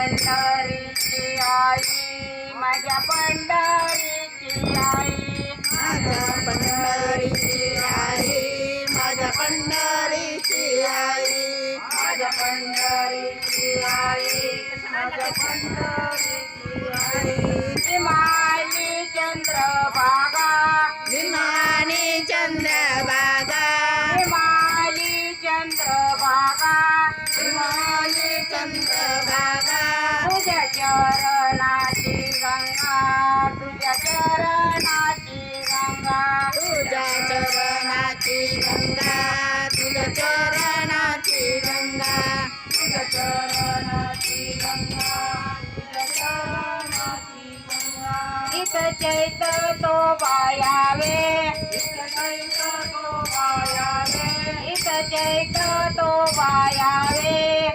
पंढरीची आई माझ्या पंढरीची आई. माझ्या पंढरीची आई माझ्या पंढरीची आई. माझ्या पंढरीची आई माझ्या पंढरी चरणाची गंगा तुझ्या चरणाची गंगा तुझ्या चरणाची गंगा तुझ्या चरणाची गंगा तुझ्या चरणाची गंगा तुझ्या चरणाची गंगा इत चैत तो पायावे इत चैत तो पायावे इत चैत तो पायावे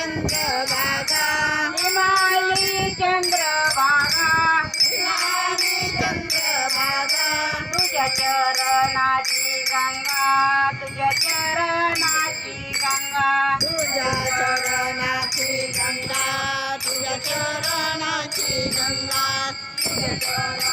विमानी चंद्रभागा हिमाली चंद्रभागा विमानी चंद्रभागा तुझ्या चरणाची गंगा. तुझ्या चरणाची गंगा. तुझ्या चरणाची गंगा. तुझ्या चरणाची गंगा. तुझ्या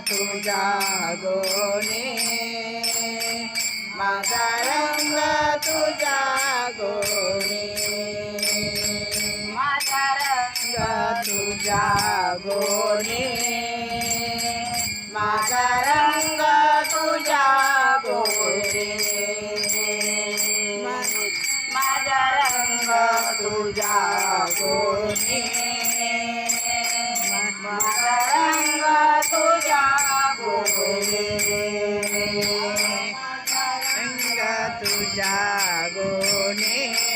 तुझा गोने माझा रंग तुझा गोने माझा रंग तुझा गोने माझा रंग तुझा गोने माझा रंग तुझा गोने तुझा गोने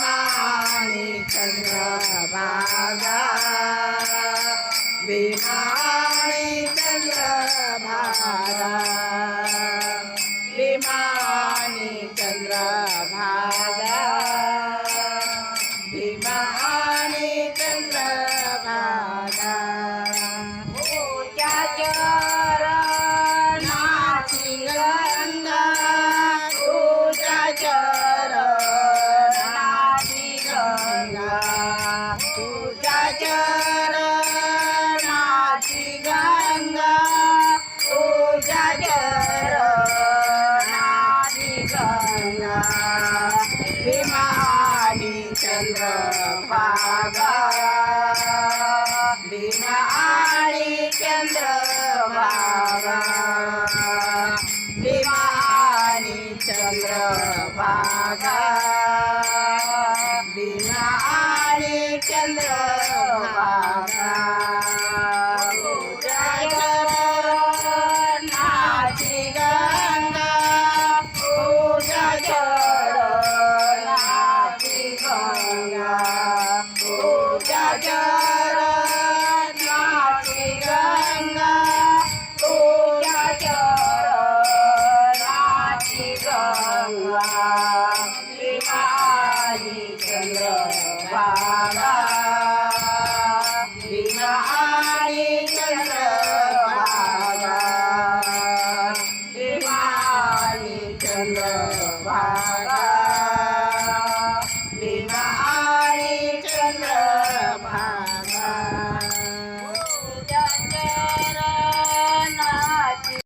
மாணி கண்ணா गंगा Vale.